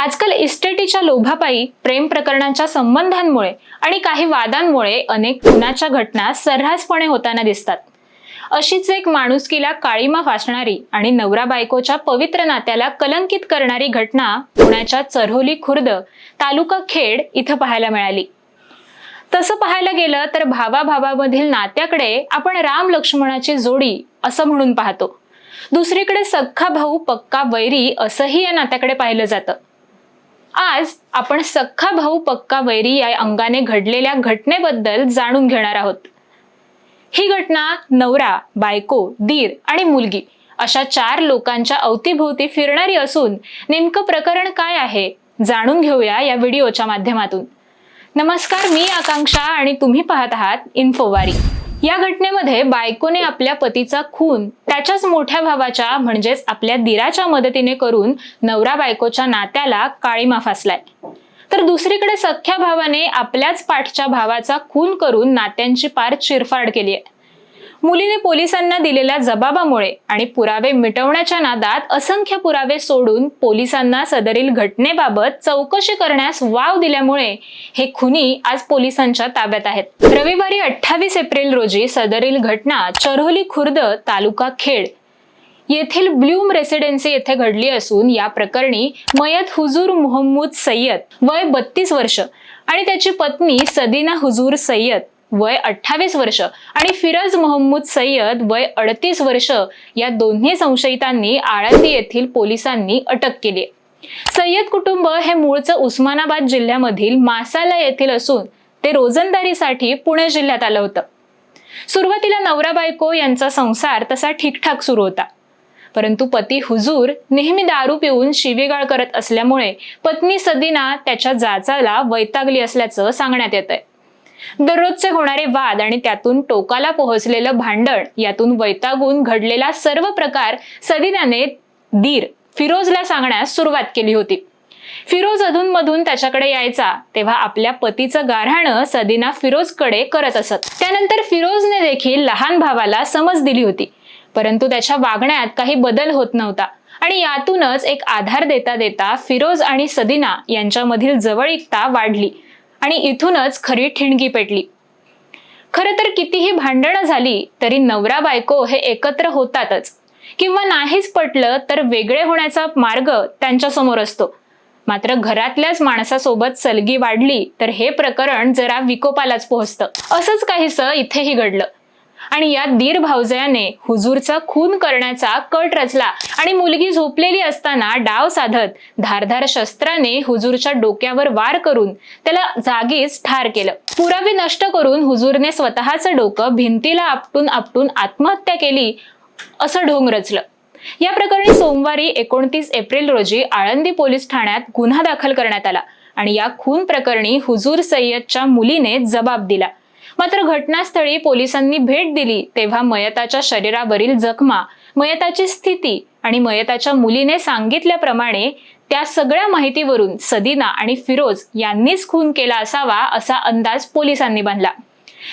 आजकाल इस्टेटीच्या लोभापायी प्रेम प्रकरणांच्या संबंधांमुळे आणि काही वादांमुळे अनेक खुनाच्या घटना सर्रासपणे होताना दिसतात. अशीच एक माणुसकीला काळीमा फासणारी आणि नवरा बायकोच्या पवित्र नात्याला कलंकित करणारी घटना पुण्याच्या चरहोली खुर्द तालुका खेड इथं पाहायला मिळाली. तसं पाहायला गेलं तर भावा भावामधील नात्याकडे आपण राम लक्ष्मणाची जोडी असं म्हणून पाहतो. दुसरीकडे सख्खा भाऊ पक्का वैरी असंही या नात्याकडे पाहिलं जातं. आज आपण सख्खा भाऊ पक्का वैरी या अंगाने घडलेल्या घटनेबद्दल जाणून घेणार आहोत. ही घटना नवरा बायको दीर आणि मुलगी अशा चार लोकांच्या अवतीभोवती फिरणारी असून नेमकं प्रकरण काय आहे जाणून घेऊया या व्हिडिओच्या माध्यमातून. नमस्कार मी आकांक्षा आणि तुम्ही पाहत आहात इन्फोवारी. या घटनेमध्ये बायकोने आपल्या पतीचा खून त्याच्याच मोठ्या भावाच्या म्हणजेच आपल्या दिराच्या मदतीने करून नवरा बायकोच्या नात्याला काळीमा फासलाय. तर दुसरीकडे सख्ख्या भावाने आपल्याच पाठच्या भावाचा खून करून नात्यांची पार चिरफाड केली आहे. मुलीने पोलिसांना दिलेल्या जबाबामुळे आणि पुरावे मिटवण्याच्या नादात असंख्य पुरावे सोडून पोलिसांना सदरील घटनेबाबत चौकशी करण्यास वाव दिल्यामुळे हे खुनी आज पोलिसांच्या ताब्यात आहेत. रविवारी अठ्ठावीस एप्रिल रोजी सदरील घटना चरोली खुर्द तालुका खेड येथील ब्लूम रेसिडेन्सी येथे घडली असून या प्रकरणी मयत हुजूर मोहम्मद सय्यद वय बत्तीस वर्ष आणि त्याची पत्नी सदीना हुजूर सय्यद वय अठ्ठावीस वर्ष आणि फिरज मोहम्मद सय्यद वय अडतीस वर्ष या दोन्ही संशयितांनी आळंदी येथील पोलिसांनी अटक केली. सय्यद कुटुंब हे मूळचं उस्मानाबाद जिल्ह्यामधील मासाला येथील असून ते रोजंदारीसाठी पुणे जिल्ह्यात आलं होतं. सुरुवातीला नवरा बायको यांचा संसार तसा ठीकठाक सुरू होता. परंतु पती हुजूर नेहमी दारू पिऊन शिवीगाळ करत असल्यामुळे पत्नी सदीना त्याच्या जाचाला वैतागली असल्याचं सांगण्यात येत आहे दररोजचे होणारे वाद आणि त्यातून टोकाला पोहोचलेलं भांडण यातून वैतागून घडलेला सर्व प्रकार सदिनाने दीर फिरोजला सांगण्यास सुरुवात केली होती. फिरोज अधूनमधून त्याच्याकडे यायचा तेव्हा आपल्या पतीचं गारहाणं सदिना फिरोजकडे करत असत. त्यानंतर फिरोजने देखील लहान भावाला समज दिली होती परंतु त्याच्या वागण्यात काही बदल होत नव्हता. आणि यातूनच एक आधार देता देता फिरोज आणि सदिना यांच्यामधील जवळीकता वाढली. आणि इथूनच खरी ठिणगी पेटली. खरं तर कितीही भांडणं झाली तरी नवरा बायको हे एकत्र होतातच. किंवा नाहीच पटलं तर वेगळे होण्याचा मार्ग त्यांच्यासमोर असतो. मात्र घरातल्याच माणसासोबत सलगी वाढली तर हे प्रकरण जरा विकोपालाच पोहोचतं. असंच काहीसं इथेही घडलं. आणि या दीर भावजयाने हुजूरचा खून करण्याचा कट रचला आणि मुलगी झोपलेली असताना डाव साधत धारधार शस्त्राने हुजूरच्या डोक्यावर वार करून त्याला जागीच ठार केलं. पुरावे नष्ट करून हुजूरने स्वतःचं डोकं भिंतीला आपटून आपटून आत्महत्या केली असं ढोंग रचलं. या प्रकरणी सोमवारी एकोणतीस एप्रिल रोजी आळंदी पोलीस ठाण्यात गुन्हा दाखल करण्यात आला आणि या खून प्रकरणी हुजूर सय्यदच्या मुलीने जबाब दिला. मात्र घटनास्थळी पोलिसांनी भेट दिली तेव्हा मयताच्या शरीरावरील जखमा मयताची स्थिती आणि मयताच्या मुलीने सांगितल्याप्रमाणे त्या सगळ्या माहितीवरून सदीना आणि फिरोज यांनीच खून केला असावा असा अंदाज पोलिसांनी बांधला.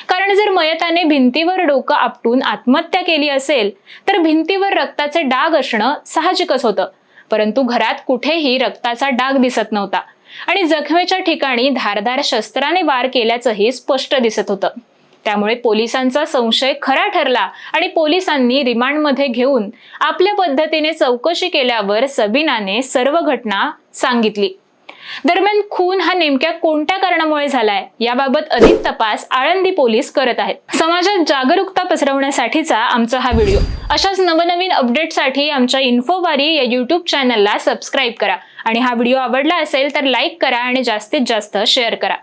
कारण जर मयताने भिंतीवर डोकं आपटून आत्महत्या केली असेल तर भिंतीवर रक्ताचे डाग असणं साहजिकच होतं. परंतु घरात कुठेही रक्ताचा डाग दिसत नव्हता. आणि जखमेच्या ठिकाणी धारधार शस्त्राने वार केल्याचंही स्पष्ट दिसत होतं. त्यामुळे पोलिसांचा संशय खरा ठरला आणि पोलिसांनी रिमांडमध्ये घेऊन आपल्या पद्धतीने चौकशी केल्यावर सबीनाने सर्व घटना सांगितली. दरम्यान खून हा नेमक्या कोणत्या कारणामुळे झालाय याबाबत अधिक तपास आळंदी पोलीस करत आहेत. समाजात जागरूकता पसरवण्यासाठीचा आमचा हा व्हिडिओ. अशाच नवनवीन अपडेटसाठी आमच्या इन्फोवारी या युट्यूब चॅनलला सबस्क्राईब करा. आणि हा व्हिडिओ आवडला असेल तर लाईक करा आणि जास्तीत जास्त शेअर करा.